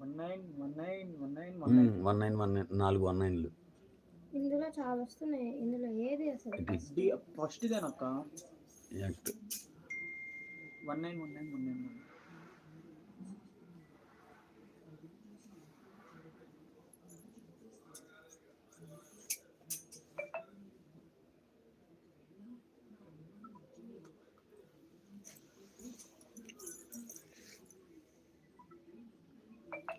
One nine one nine one nine one um, nine one nine one nine నాలుగు one నైన్లు. ఇందులో చాలా వస్తున్నాయి. ఇందులో ఏది అసలు? ఫస్ట్ ఇదేనక్క at. One nine one nine one nine.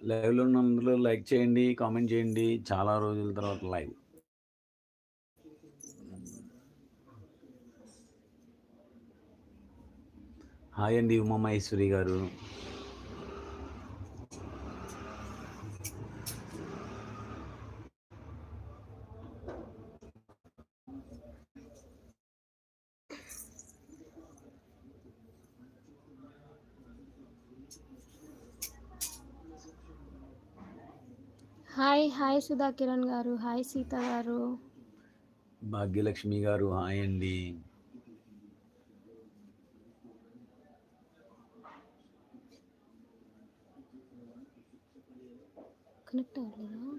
లైవ్లో ఉన్నందులో లైక్ చేయండి కామెంట్ చేయండి. చాలా రోజుల తర్వాత లైవ్. హాయ్ అండి ఉమామహేశ్వరి గారు. హాయ్ హాయ్ సుధా కిరణ్ గారు హాయ్ సీత గారు. భాగ్యలక్ష్మి గారు హాయ్ అండి. కనెక్ట్ అవ్వలేదా?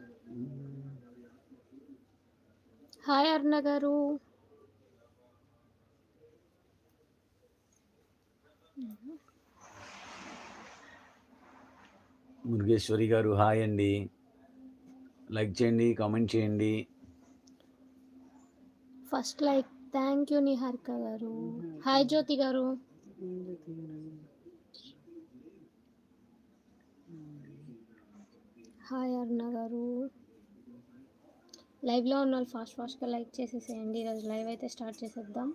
హాయ్ అరుణ గారు. మురుగేశ్వరి గారు హాయ్ అండి. లైక్ చేయండి కామెంట్ చేయండి. First like thank you Niharika garu. Hi Jyothi గారు. హాయ్ అరుణ గారు. లైవ్లో ఉన్న వాళ్ళు ఫాస్ట్ ఫాస్ట్గా లైక్ చేసేసేయండి. ఈరోజు లైవ్ అయితే స్టార్ట్ చేసేద్దాం.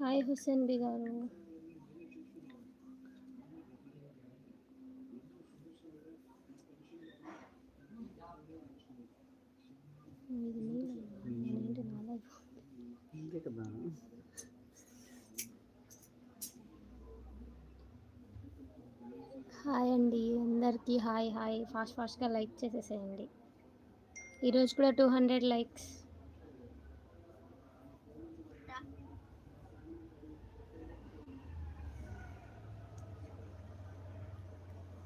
హాయ్ హుస్సేన్ బి గారు. అంతే కదా హాయ్ అండి అందరికీ హాయ్ హాయ్. ఫాస్ట్ ఫాస్ట్గా లైక్ చేసేసేయండి. ఈరోజు కూడా two hundred likes.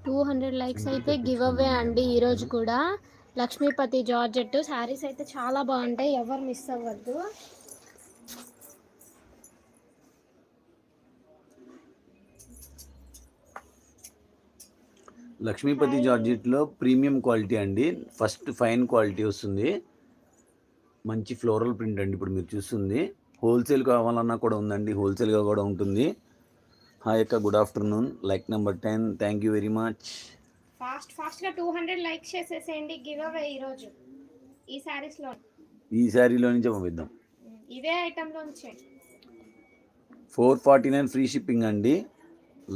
Two hundred likes అయితే గివ్ అవే అండి ఈరోజు కూడా. లక్ష్మీపతి జార్జెట్. శారీస్ అయితే చాలా బాగుంటాయి. ఎవరు మిస్ అవ్వద్దు. లక్ష్మీపతి జార్జెట్లో ప్రీమియం క్వాలిటీ అండి. ఫస్ట్ ఫైన్ క్వాలిటీ వస్తుంది. మంచి ఫ్లోరల్ ప్రింట్ అండి ఇప్పుడు మీరు చూస్తుంది. హోల్సేల్ కావాలన్నా కూడా ఉందండి. హోల్సేల్గా కూడా ఉంటుంది. హాయ్ అక్క good afternoon like number ten thank you very much fast ఫాస్ట్గా టూ హండ్రెడ్ లైక్స్ చేసేసేయండి గివ్ అవే ఈరోజు ఈ శారీస్లో ఈ శారీలో నుంచే పంపిద్దాం. ఇవే ఐటెంలో ఉంచే four forty nine free shipping అండి.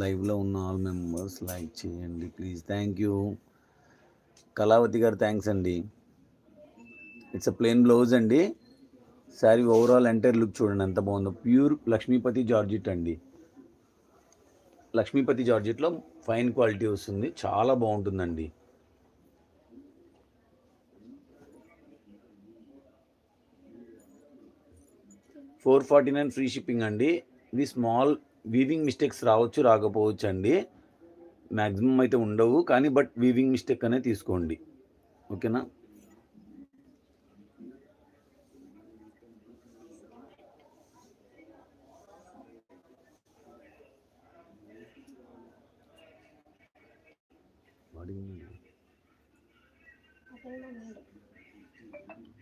లైవ్లో ఉన్న ఆల్ మెంబర్స్ లైక్ చేయండి please thank you Kalavathi garu thanks అండి. ఇట్స్ అ ప్లెయిన్ బ్లౌజ్ అండి. శారీ ఓవరాల్ ఎంటైర్ లుక్ చూడండి ఎంత బాగుందో. ప్యూర్ లక్ష్మీపతి జార్జిట్ అండి. లక్ష్మీపతి జార్జిట్లో ఫైన్ క్వాలిటీ వస్తుంది. చాలా బాగుంటుందండి. Four forty nine free shipping అండి. ఇది స్మాల్ వీవింగ్ మిస్టేక్స్ రావచ్చు రాకపోవచ్చు అండి మ్యాక్సిమం అయితే ఉండవు కానీ బట్ వీవింగ్ మిస్టేక్ అనే తీసుకోండి. ఓకేనా?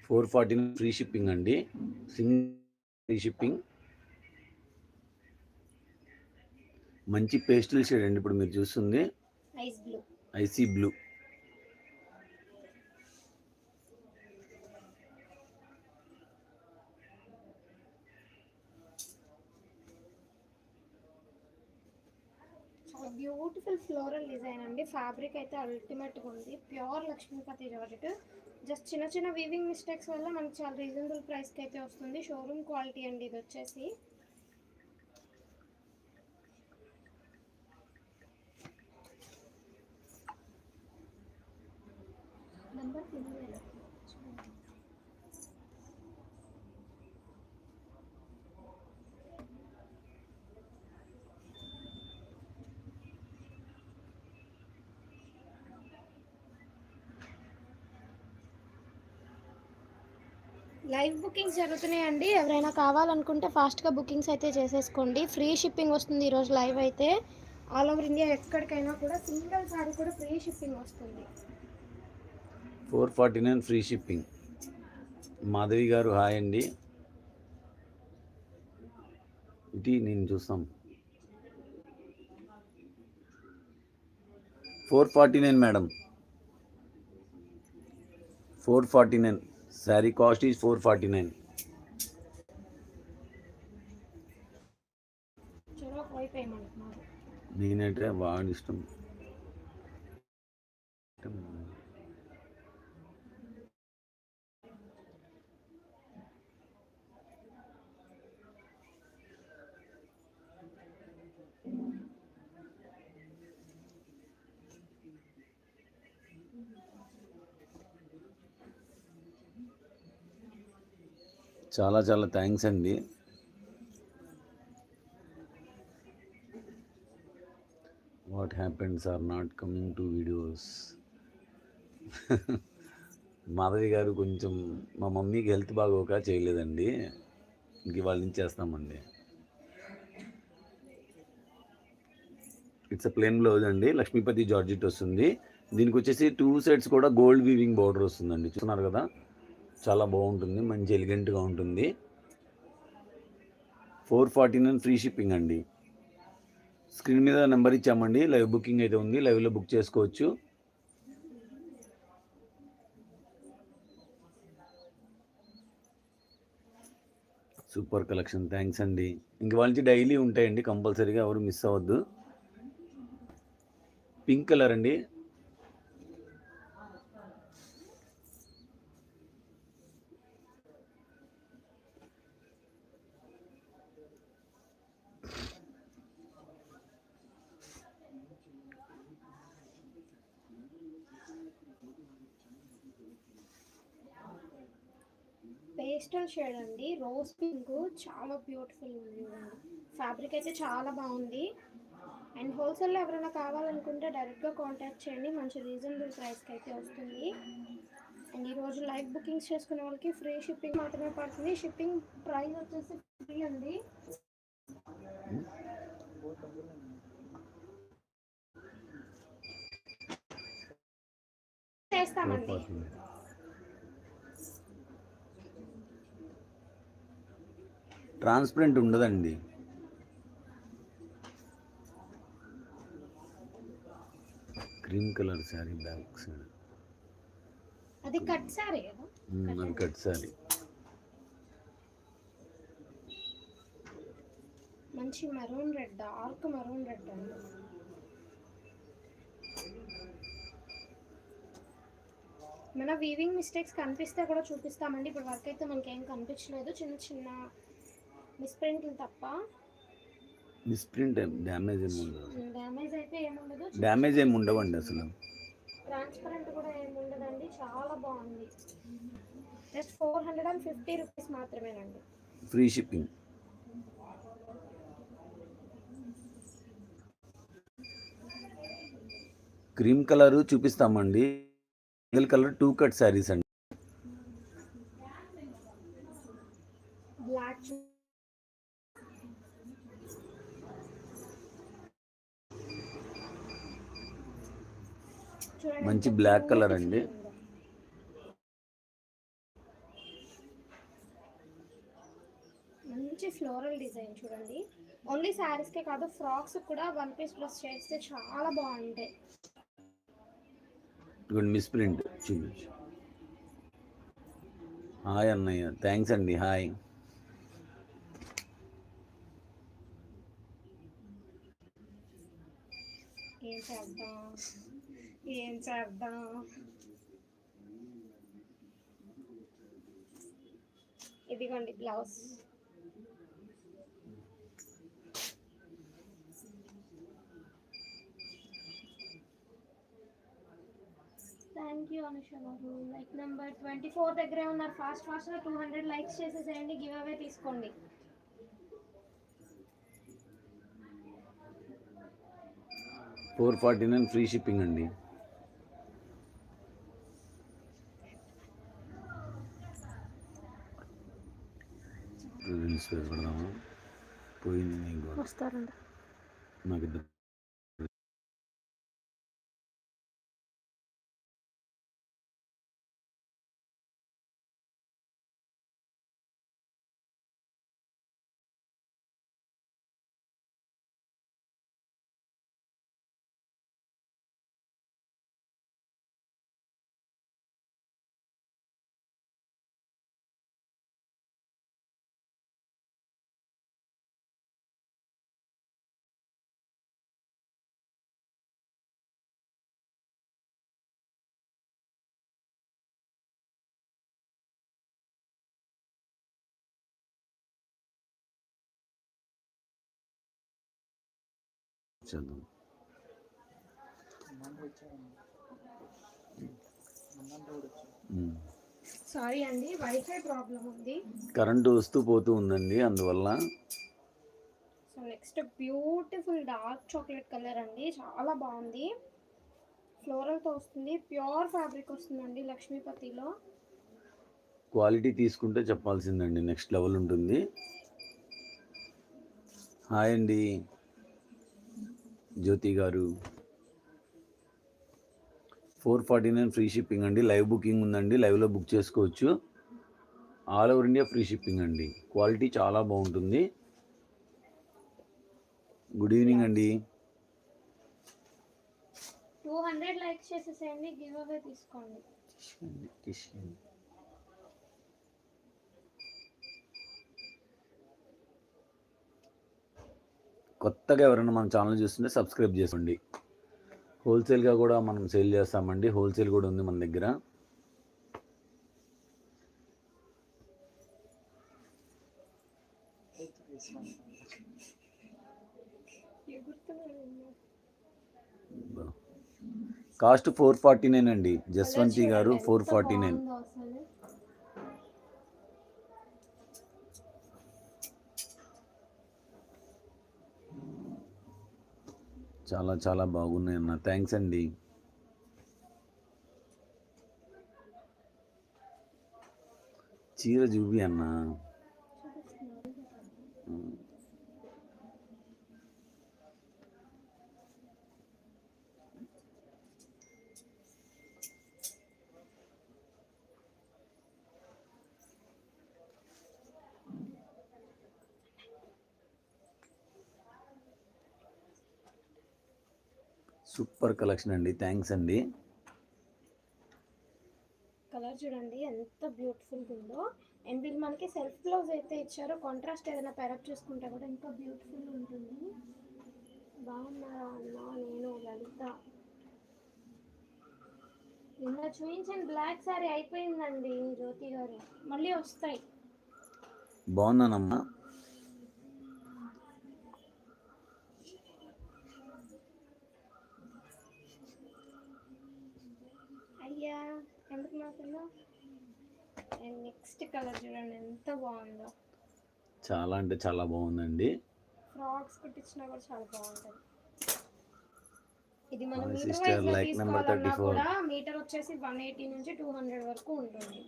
ఫోర్ ఫార్టీ ఫ్రీ షిప్పింగ్ అండి. Single free shipping. మంచి పేస్టల్ షేడ్ అండి ఇప్పుడు మీరు చూస్తుంది. ఐస్ బ్లూ ఐసీ బ్లూ చాలా బ్యూటిఫుల్ ఫ్లోరల్ డిజైన్ అండి. ఫ్యాబ్రిక్ అయితే అల్టిమేట్గా ఉంది. ప్యూర్ లక్ష్మీపతి జార్జెట్ జస్ట్ చిన్న చిన్న వీవింగ్ మిస్టేక్స్ వల్ల మనకి చాలా రీజనబుల్ ప్రైస్కి అయితే వస్తుంది. షోరూమ్ క్వాలిటీ అండి ఇది వచ్చేసి. నెంబర్ లైవ్ బుకింగ్స్ జరుగుతున్నాయండి. ఎవరైనా కావాలనుకుంటే ఫాస్ట్గా బుకింగ్స్ అయితే చేసేసుకోండి. ఫ్రీ షిప్పింగ్ వస్తుంది ఈరోజు లైవ్ అయితే. ఆల్ ఓవర్ ఇండియా ఎక్కడికైనా కూడా సింగిల్ సారీ కూడా ఫ్రీ షిప్పింగ్ వస్తుంది. Four forty nine free shipping Madhavi garu hi అండి. ఇది నేను చూస్తాం. Four forty nine madam four forty nine sari cost is four forty nine. నేనంటే వాడి ఇష్టం. చాలా చాలా థ్యాంక్స్ అండి. What happens are not coming to videos Madhavi garu కొంచెం మా మమ్మీకి హెల్త్ బాగోక చేయలేదండి. ఇంక ఇవాళ నుంచి చేస్తామండి. ఇట్స్ అ ప్లేన్ బ్లౌజ్ అండి. లక్ష్మీపతి జార్జిట్ వస్తుంది. దీనికి వచ్చేసి టూ సైడ్స్ కూడా గోల్డ్ వీవింగ్ బార్డర్ వస్తుందండి. చూస్తున్నారు కదా? చాలా బాగుంటుంది. మంచి ఎలిగెంట్గా ఉంటుంది. Four forty nine free shipping అండి. స్క్రీన్ మీద నెంబర్ ఇచ్చామండి. లైవ్ బుకింగ్ అయితే ఉంది. లైవ్లో బుక్ చేసుకోవచ్చు. Super collection. థ్యాంక్స్ అండి. ఇంక వాళ్ళ నుంచి డైలీ ఉంటాయండి. కంపల్సరీగా ఎవరు మిస్ అవ్వద్దు. పింక్ కలర్ అండి. పేస్టల్ షేడ్ అండి. రోజ్ పింక్ చాలా బ్యూటిఫుల్ ఉంది. ఫ్యాబ్రిక్ అయితే చాలా బాగుంది. అండ్ హోల్సేల్లో ఎవరైనా కావాలనుకుంటే డైరెక్ట్గా కాంటాక్ట్ చేయండి. మంచి రీజనబుల్ ప్రైస్కి అయితే వస్తుంది. అండ్ ఈరోజు లైవ్ బుకింగ్స్ చేసుకునే వాళ్ళకి ఫ్రీ షిప్పింగ్ మాత్రమే పడుతుంది. షిప్పింగ్ ప్రైస్ వచ్చేసి ఫ్రీ అండి. చేస్తామండి. ట్రాన్స్పరెంట్ ఉండదండి. Cream colour sari back side అది కట్ సారీ కదా? అది కట్ శారీ. మంచి maroon red dark maroon red అండి. మన వీవింగ్ మిస్టేక్స్ కనిపిస్తే కూడా చూపిస్తామండి. ఇప్పుడు వర్క్ అయితే మనకేం కనిపించలేదు. చిన్న చిన్న మిస్ప్రింట్లు తప్ప. మిస్ప్రింట్ డ్యామేజ్ ఏమి ఉండదు. డ్యామేజ్ అయితే ఏముండదు డ్యామేజ్ ఏమి ఉండవండి అసలు. ట్రాన్స్పరెంట్ కూడా ఏమి ఉండదండి చాలా బాగుంది. Just four hundred and fifty rupees మాత్రమేనండి. Free shipping. Cream colour చూపిస్తామండి. Single colour two cut saris అండి బ్లాక్ colour beautiful అండి. మంచి ఫ్లోరల్ డిజైన్ చూడండి. ఓన్లీ శారీస్కే కాదు ఫ్రాక్స్ కూడా వన్ పీస్ ప్లస్ చేస్తే చాలా బాగుంటాయి. మిస్ప్రింట్ చూపించు. హాయ్ అన్నయ్య థ్యాంక్స్ అండి హాయ్. ఏం చేద్దాం? ఏం చేద్దాం? ఇదిగోండి బ్లౌజ్. థ్యాంక్ యూ అనుష గారు లైక్ నెంబర్ ట్వంటీ ఫోర్ దగ్గరే ఉన్నారు. ఫాస్ట్ ఫాస్ట్గా టూ హండ్రెడ్ లైక్స్ చేసేసేయండి. గివ్ అవే తీసుకోండి. Four forty nine free shipping అండి. ఈశ్వరుడు పెడదాము పోయింది నాకు ఇద్దరు ఉమ్. సారీ అండి వైఫై ప్రాబ్లం ఉంది. కరెంటు వస్తూ పోతూ ఉందండి అందువల్ల. So next beautiful dark chocolate colour అండి చాలా బాగుంది. ఫ్లోరల్తో వస్తుంది ప్యూర్ ఫ్యాబ్రిక్ వస్తుందండి లక్ష్మీపతిలో. క్వాలిటీ తీసుకుంటే చెప్పాల్సిందండి నెక్స్ట్ లెవెల్ ఉంటుంది. హాయ్ అండి. Jyothi garu. Four forty nine free shipping అండి. లైవ్ బుకింగ్ ఉందండి. లైవ్లో బుక్ చేసుకోవచ్చు. All over India free shipping అండి. క్వాలిటీ చాలా బాగుంటుంది. గుడ్ ఈవినింగ్ అండి. టూ హండ్రెడ్ లైక్స్ చేసేసేయండి. గివ్ అవే తీసుకోండి. కొత్తగా ఎవరైనా మన ఛానల్ చూస్తుంటే సబ్స్క్రైబ్ చేసుకోండి. హోల్సేల్గా కూడా మనం సేల్ చేస్తామండి. హోల్సేల్ కూడా ఉంది మన దగ్గర. కాస్ట్ ఫోర్ ఫార్టీ నైన్ అండి. జస్వంతి గారు ఫోర్ ఫార్టీ నైన్. చాలా చాలా బాగున్నాయి అన్న. థ్యాంక్స్ అండి. చీర చూపి అన్నా సూపర్ కలెక్షన్ అండి. థ్యాంక్స్ అండి. కలర్ చూడండి ఎంత బ్యూటిఫుల్ ఉందో. అండ్ వీళ్ళు మనకి సెల్ఫ్ బ్లౌజ్ అయితే ఇచ్చారో. కాంట్రాస్ట్ ఏదైనా పెరప్ చేసుకుంటే కూడా ఇంకా బ్యూటిఫుల్ ఉంటుంది. బాగున్నారా అన్న? నేను లలిత నిన్న చూపించిన బ్లాక్ సారీ అయిపోయిందండి జ్యోతి గారు. మళ్ళీ వస్తాయి. బాగున్నానమ్మా. అయ్యా ఎందుకు అండ్ నెక్స్ట్ కలర్ చూడండి ఎంత బాగుందో. చాలా అంటే చాలా బాగుందండి. ఫ్రాక్స్ కుట్టించినా కూడా చాలా బాగుంటుంది. ఇది మనం My మీటర్ sister, వైజ్లో like number తీసుకోవాలన్నా 34. కూడా మీటర్ వచ్చేసి వన్ ఎయిటీ నుంచి టూ హండ్రెడ్ వరకు ఉంటుంది.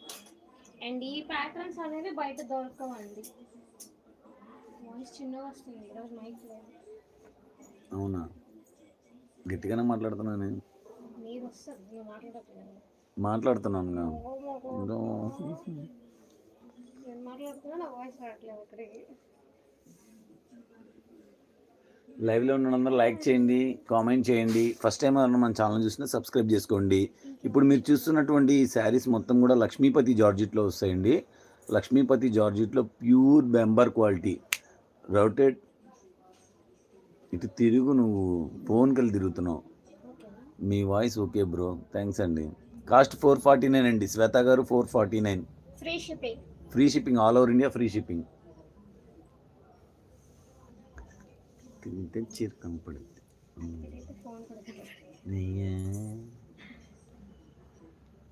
అండ్ ఈ ప్యాటర్న్స్ అనేవి బయట దొరకవండి. వాయిస్ చిన్నగా వస్తుంది ఈరోజు మైక్ లేదు అవునా? గట్టిగానే నువ్వు మాట్లాడట్లేదు మాట్లాడుతున్నాను. లైవ్లో ఉన్న అందరూ లైక్ చేయండి కామెంట్ చేయండి. ఫస్ట్ టైం ఎవరైనా మన ఛానల్ చూసినా సబ్స్క్రైబ్ చేసుకోండి. ఇప్పుడు మీరు చూస్తున్నటువంటి ఈ శారీస్ మొత్తం కూడా లక్ష్మీపతి జార్జిట్లో వస్తాయండి. లక్ష్మీపతి జార్జిట్లో ప్యూర్ బెంబర్ క్వాలిటీ రౌటెడ్ ఇటు తిరుగు నువ్వు ఫోన్కి వెళ్ళి తిరుగుతున్నావు. మీ వాయిస్ ఓకే బ్రో థ్యాంక్స్ అండి. కాస్ట్ ఫోర్ ఫార్టీ నైన్ అండి. Shweta garu four forty nine. Free shipping free shipping all over India free shipping తింటే చీర కనపడదు.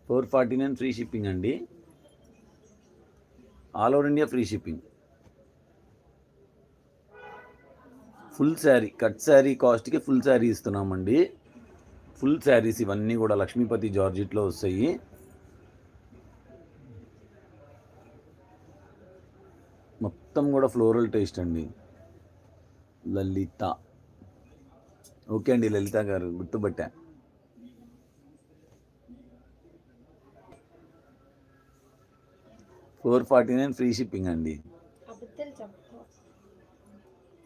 Four forty nine free shipping అండి. All over India free shipping full sari cut sari కాస్ట్కి full sari ఇస్తున్నామండి. Full saris ఇవన్నీ కూడా లక్ష్మీపతి జార్జిట్లో వస్తాయి. మొత్తం కూడా ఫ్లోరల్ టేస్ట్ అండి. లలిత. ఓకే అండి లలిత గారు గుర్తుపట్టా. Four forty nine free shipping అండి.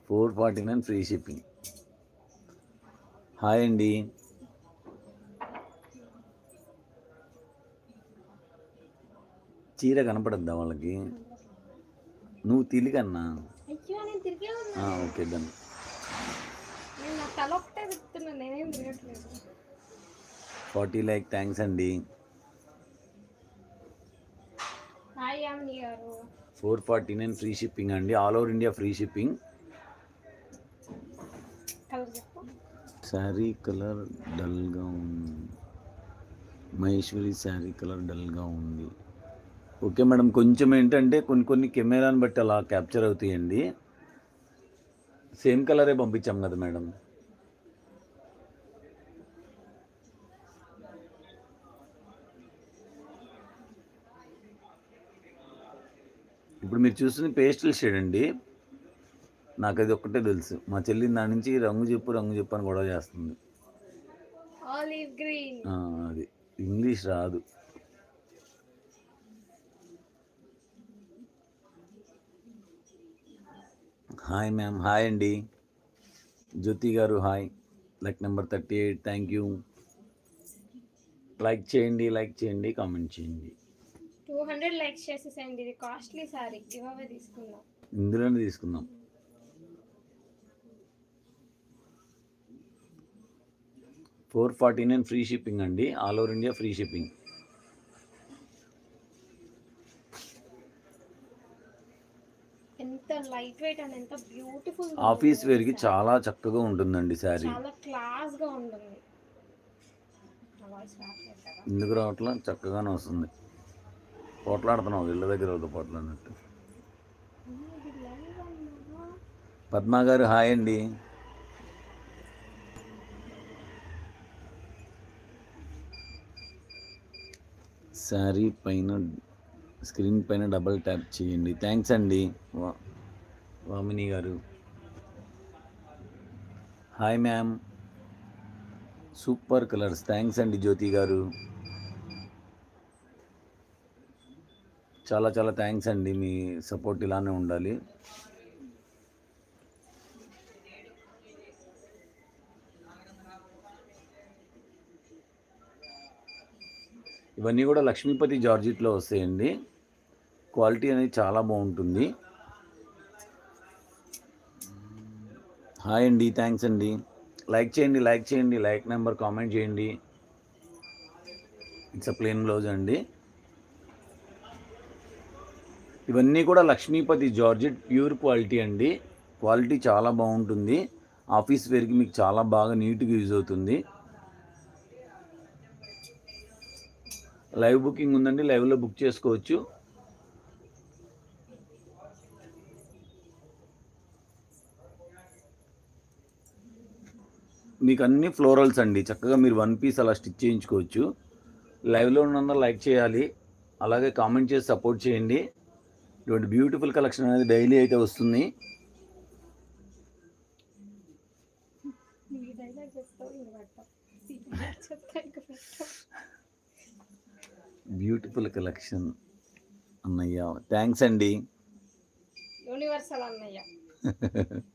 Four forty nine free shipping. Hi అండి. చీర కనపడద్దా వాళ్ళకి? నువ్వు తిరిగన్నా okay done. Forty like thanks అండి. Four forty nine free shipping అండి. All over India free shipping. Sari colour డల్గా ఉంది. మహేశ్వరి శారీ కలర్ డల్గా ఉంది. ఓకే మేడం కొంచెం ఏంటంటే కొన్ని కొన్ని కెమెరాని బట్టి అలా క్యాప్చర్ అవుతాయండి. సేమ్ కలరే పంపించాం కదా మేడం. ఇప్పుడు మీరు చూస్తుంది పేస్టల్ షేడ్ అండి. నాకు అది ఒక్కటే తెలుసు. మా చెల్లి దాని నుంచి రంగు చెప్పు రంగు చెప్పు అని గొడవ చేస్తుంది. అది. ఇంగ్లీష్ రాదు. హాయ్ మ్యామ్ హాయ్ అండి Jyothi garu hi like number thirty eight thank you like చేయండి లైక్ చేయండి కామెంట్ చేయండి. టూ హండ్రెడ్ లైక్స్ చేసేసేయండి. ఇది కాస్ట్లీ సారీ తీసుకుందాం. ఇందులోనే తీసుకుందాం. Four forty nine free shipping అండి. All over India free shipping ఎంత లైట్ వెయిట్ అండ్ ఎంత బ్యూటిఫుల్ ఆఫీస్ వేర్కి చాలా చక్కగా ఉంటుందండి శారీ చాలా క్లాస్గా ఉంటుంది ఎందుకు రావట్లా చక్కగానే వస్తుంది. పోట్లాడుతున్నావు ఇళ్ళ దగ్గర వాళ్ళతో పోట్లాడినట్టు. పద్మా గారు హాయ్ అండి. శారీ పైన స్క్రీన్ పైన డబల్ ట్యాప్ చేయండి. థ్యాంక్స్ అండి. వా Vamini garu. Hi ma'am. Super colours. Thanks అండి జ్యోతి గారు. చాలా చాలా థ్యాంక్స్ అండి మీ సపోర్ట్ ఇలానే ఉండాలి. ఇవన్నీ కూడా లక్ష్మీపతి జార్జిట్లో వస్తాయండి. క్వాలిటీ అనేది చాలా బాగుంటుంది. హాయ్ అండి థ్యాంక్స్ అండి. లైక్ చేయండి లైక్ చేయండి లైక్ నెంబర్ కామెంట్ చేయండి. ఇట్స్ అ ప్లేన్ బ్లౌజ్ అండి. ఇవన్నీ కూడా లక్ష్మీపతి జార్జెట్ ప్యూర్ క్వాలిటీ అండి. క్వాలిటీ చాలా బాగుంటుంది. ఆఫీస్ వేర్కి మీకు చాలా బాగా నీట్గా యూజ్ అవుతుంది. లైవ్ బుకింగ్ ఉందండి లైవ్లో బుక్ చేసుకోవచ్చు. మీకు అన్ని ఫ్లోరల్స్ అండి. చక్కగా మీరు వన్ పీస్ అలా స్టిచ్ చేయించుకోవచ్చు. లైవ్లో ఉన్నందుకు లైక్ చేయాలి. అలాగే కామెంట్ చేసి సపోర్ట్ చేయండి. ఇటువంటి బ్యూటిఫుల్ కలెక్షన్ అనేది డైలీ అయితే వస్తుంది. బ్యూటిఫుల్ కలెక్షన్ అన్నయ్య. థ్యాంక్స్ అండి. యూనివర్సల్ అన్నయ్య.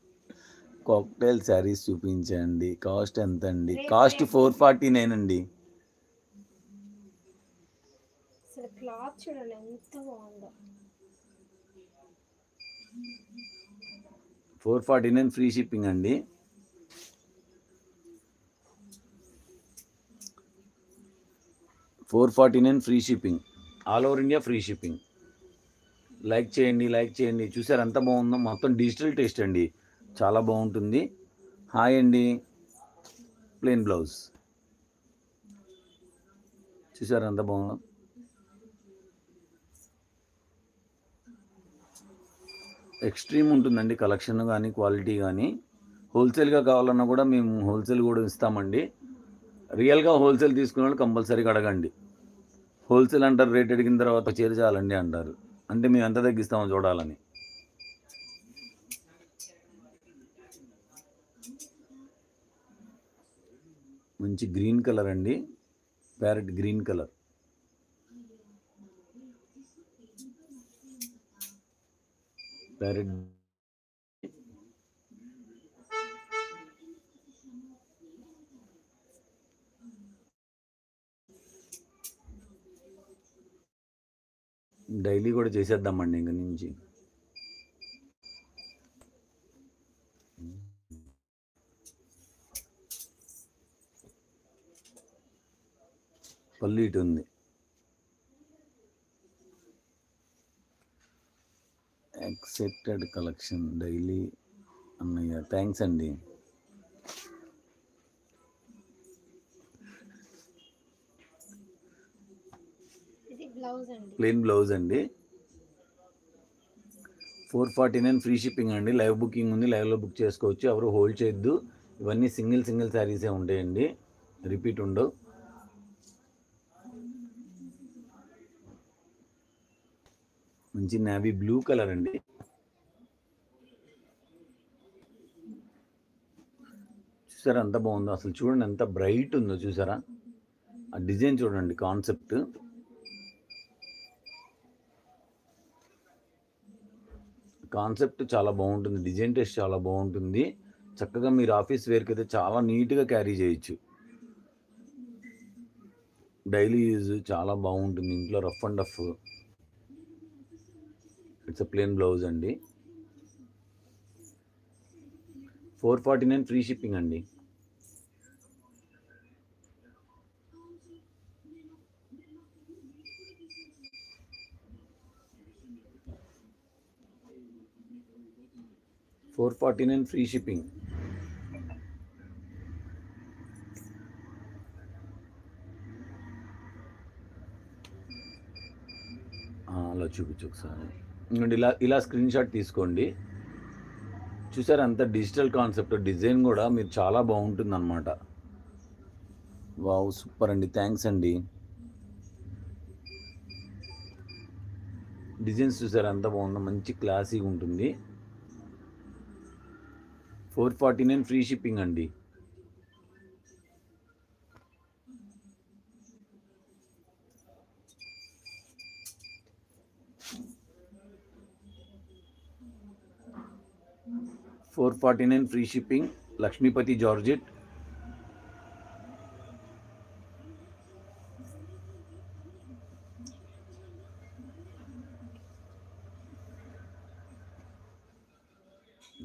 కాక్టైల్ శారీస్ చూపించండి. కాస్ట్ ఎంత అండి కాస్ట్ ఫోర్ ఫార్టీ నైన్ అండి. అసలు క్లాత్ చూడండి ఎంత బాగుందో. Four forty nine free shipping అండి. Four forty nine free shipping all over India free shipping like చేయండి లైక్ చేయండి. చూసారు ఎంత బాగుందో? మొత్తం డిజిటల్ టేస్ట్ అండి. చాలా బాగుంటుంది. హాయ్ అండి. Plain blouse. చూసారు ఎంత బాగుందో? ఎక్స్ట్రీమ్ ఉంటుందండి కలెక్షన్ కానీ క్వాలిటీ కానీ హోల్సేల్గా కావాలన్నా కూడా మేము హోల్సేల్ కూడా ఇస్తామండి. రియల్గా హోల్సేల్ తీసుకునే వాళ్ళు కంపల్సరీగా అడగండి. హోల్సేల్ అంటారు రేట్ అడిగిన తర్వాత చేర్చాలండి చాలండి అంటారు. అంటే మేము ఎంత తగ్గిస్తామో చూడాలని. మంచి గ్రీన్ కలర్ అండి. Parrot green colour. Parrot daily కూడా చేసేద్దామండి ఇంక నుంచి. పళ్ళు ఇటు ఉంది యాక్సెప్టెడ్ కలెక్షన్ డైలీ అన్నయ్య థ్యాంక్స్ అండి. ప్లెయిన్ బ్లౌజ్ అండి. Four forty nine free shipping అండి. లైవ్ బుకింగ్ ఉంది. లైవ్లో బుక్ చేసుకోవచ్చు. ఎవరు హోల్డ్ చేయొద్దు. ఇవన్నీ సింగిల్ సింగిల్ శారీసే ఉంటాయండి. రిపీట్ ఉండవు. మంచి నావీ బ్లూ కలర్ అండి. చూసారా ఎంత బాగుందో? అసలు చూడండి ఎంత బ్రైట్ ఉందో చూసారా? ఆ డిజైన్ చూడండి కాన్సెప్ట్ కాన్సెప్ట్ చాలా బాగుంటుంది డిజైన్ టెస్ట్ చాలా బాగుంటుంది. చక్కగా మీరు ఆఫీస్ వేర్కి అయితే చాలా నీట్గా క్యారీ చేయొచ్చు. డైలీ యూజ్ చాలా బాగుంటుంది ఇంట్లో rough and rough it's plain blouse అండి. Four forty nine free shipping అండి. Four forty nine free shipping అలా చూపించు ఒకసారి. ఇలా ఇలా స్క్రీన్ షాట్ తీసుకోండి. చూసారు అంత డిజిటల్ కాన్సెప్ట్ డిజైన్ కూడా మీరు చాలా బాగుంటుంది అనమాట వావ్ సూపర్ అండి. థ్యాంక్స్ అండి. డిజైన్స్ చూసారు ఎంత బాగుందో మంచి క్లాసీగా ఉంటుంది. Four forty nine free shipping అండి. Four forty nine free shipping Lakshmipati georgette.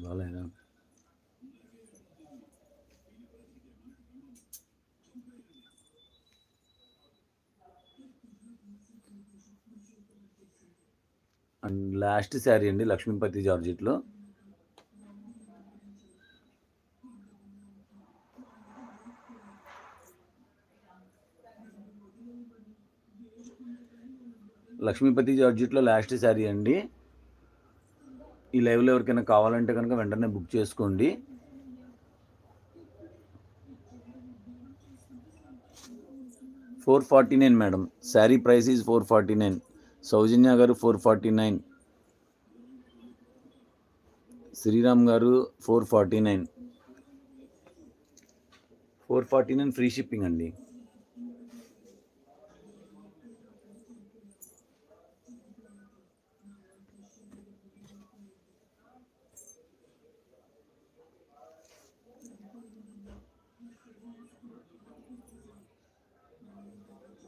బాగాలేదా అండ్ లాస్ట్ శారీ అండి లక్ష్మీపతి జార్జెట్లో. లక్ష్మీపతి జార్జెట్లో లాస్ట్ శారీ అండి. ఈ లైవ్లో ఎవరికైనా కావాలంటే కనుక వెంటనే బుక్ చేసుకోండి. Four forty nine madam. Sari price is four forty nine. Soujanya garu four forty nine. Sriram garu four forty nine. Four forty nine free shipping అండి.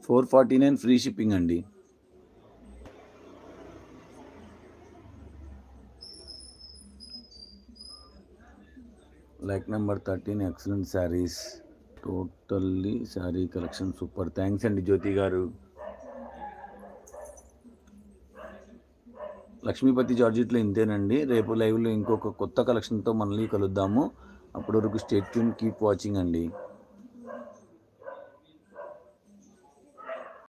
Four forty nine free shipping అండి. Like number thirteen excellent saris. Totally sari collection super. Thanks అండి జ్యోతి గారు. లక్ష్మీపతి జార్జెట్లో ఇంతేనండి. రేపు లైవ్లో ఇంకొక కొత్త కలెక్షన్తో మళ్ళీ కలుద్దాము. అప్పటి వరకు స్టేట్ ట్యూన్ కీప్ వాచింగ్ అండి.